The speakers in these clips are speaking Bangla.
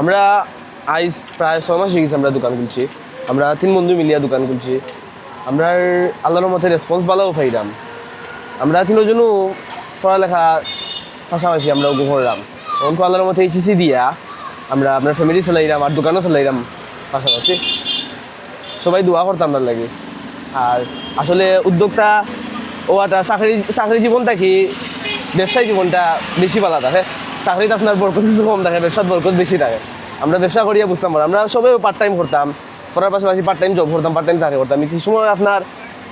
আমরা আইস প্রায় ছয় মাস গেছে আমরা দোকান খুলছি। আমরা তিন বন্ধু মিলিয়া দোকান খুলছি। আমরা আল্লাহর মতে রেসপন্স ভালোও পাইলাম। আমরা তিনজনও পড়ালেখা পাশাপাশি আমরা ওগুলো করলাম তখন আল্লাহর মতে এইচএসি দিয়া আমরা আপনার ফ্যামিলি চালাইলাম আর দোকানও চালাইলাম পাশাপাশি। সবাই দোয়া করতাম তার লাগে। আর আসলে উদ্যোক্তা ও একটা চাকরি চাকরি জীবনটা কি ব্যবসায়ী জীবনটা বেশি পালা থাকে চাকরিতে আপনার বরকত কিছু কম থাকে ব্যবসার বরকত বেশি থাকে আমরা ব্যবসা করিয়া বুঝতাম পারি আমরা সবাই পার্ট টাইম করতাম, করার পাশাপাশি পার্ট টাইম জব করতাম পার্ট টাইম চাকরি করতাম। কিছু সময় আপনার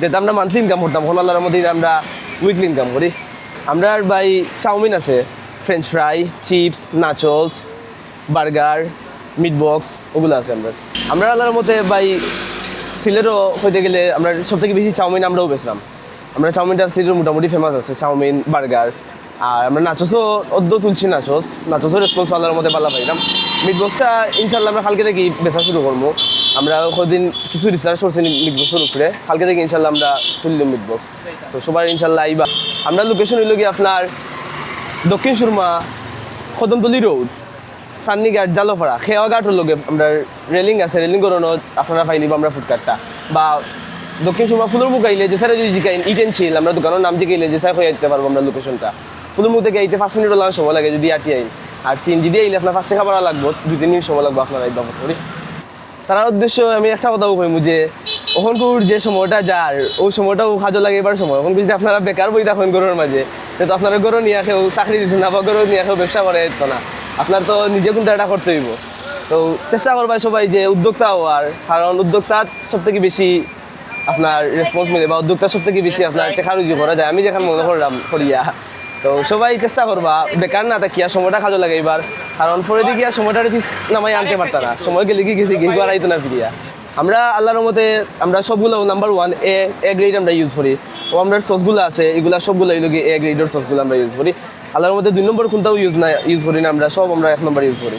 যেটা আমরা মান্থলি ইনকাম করতাম হল আল্লাহর মধ্যে আমরা উইকলি ইনকাম করি। আমরা ভাই চাউমিন আছে French fry chips nachos burger meat box ওগুলো আছে আমরা আমরা আল্লাহর মতে বাই সিলেটও হইতে গেলে আমরা সব থেকে বেশি চাউমিন আমরাও বেচলাম আমরা চাউমিনটা সিলেটের মোটামুটি ফেমাস আছে, চাউমিন, বার্গার, আর আমরা নাচসও অদ্য তুলছি নাচস নাচসও রেসপন্স আল্লাহর মধ্যে পাল্লা পাইলাম মিট বক্সটা ইনশাল্লাহ আমরা কালকে থেকে বেচা শুরু করব। আমরা কদিন কিছু রিসার্চ করছি মিট বক্সের উপরে, কালকে থেকে ইনশাল্লাহ আমরা তুললাম মিট বক্স তো সবাই ইনশাল্লাহ আইবা। আমরা লোকেশন হইল গিয়ে আপনার দক্ষিণ সুরমা, কদমতলি রোড সান্নিঘাট, জালপাড়া। খেয়াঘাট লগে আমরা রেলিং আছে রেলিং করানো আপনারা পাইলিব আমরা ফুটকাটটা বা দক্ষিণ সুরমা ফুলের মুখ আইলে যে স্যার যদি জিকাইন ইটেন ছিল, আমরা দোকানের নাম জিকাইলে যে স্যার হয়ে যেতে পারব আমরা লোকেশনটা ফুলের মুখ থেকে আইতে পাঁচ মিনিট লাগানো সময় লাগে যদি আটি আইন। আর তিন যদি আইলে আপনার ফার্স্টে খাবার লাগবো, দুই তিন মিনিট সময় লাগবো আপনার আইবা করি তার উদ্দেশ্য, আমি একটা কথা কইমু যে ওখানকুর যে সময়টা যার, ওই সময়টাও কাজে লাগে এবার সময়। ওখান যদি আপনারা বেকার বই থাকেন গরুর মাঝে, তো আপনারা গরু নিয়ে খেয়েও চাকরি দিচ্ছেন না বা গরু নিয়ে ব্যবসা করে তো না। আপনার তো নিজে কোনটা এটা করতে হইব। তো চেষ্টা করবা সবাই যে উদ্যোক্তা হওয়ার কারণ উদ্যোক্তা সব থেকে বেশি আপনার রেসপন্স মিলে বা উদ্যোক্তা সব থেকে বেশি আপনার টেকা রুজি করা যায়। আমি যেখানে মনে করলাম করিয়া। তো সবাই চেষ্টা করবা, বেকার না থাকিয়া সময়টা কাজে লাগে এবার কারণ পরে দিকে আর সময়টা নামাই আনতে পারতা না। সময় গেলে কি গেছে কি আইতো না ফিরিয়া। আমরা আল্লাহর মতে আমরা সবগুলো number one A A grade আমরা ইউজ করি। ও আমরা সসগুলো আছে, এগুলা সবগুলো এগুলো এ গ্রেডের সসগুলো আমরা ইউজ করি। আল্লাহর মধ্যে দুই নম্বর কোনটাও ইউজ না ইউজ করি না আমরা, সব আমরা এক নম্বর ইউজ করি।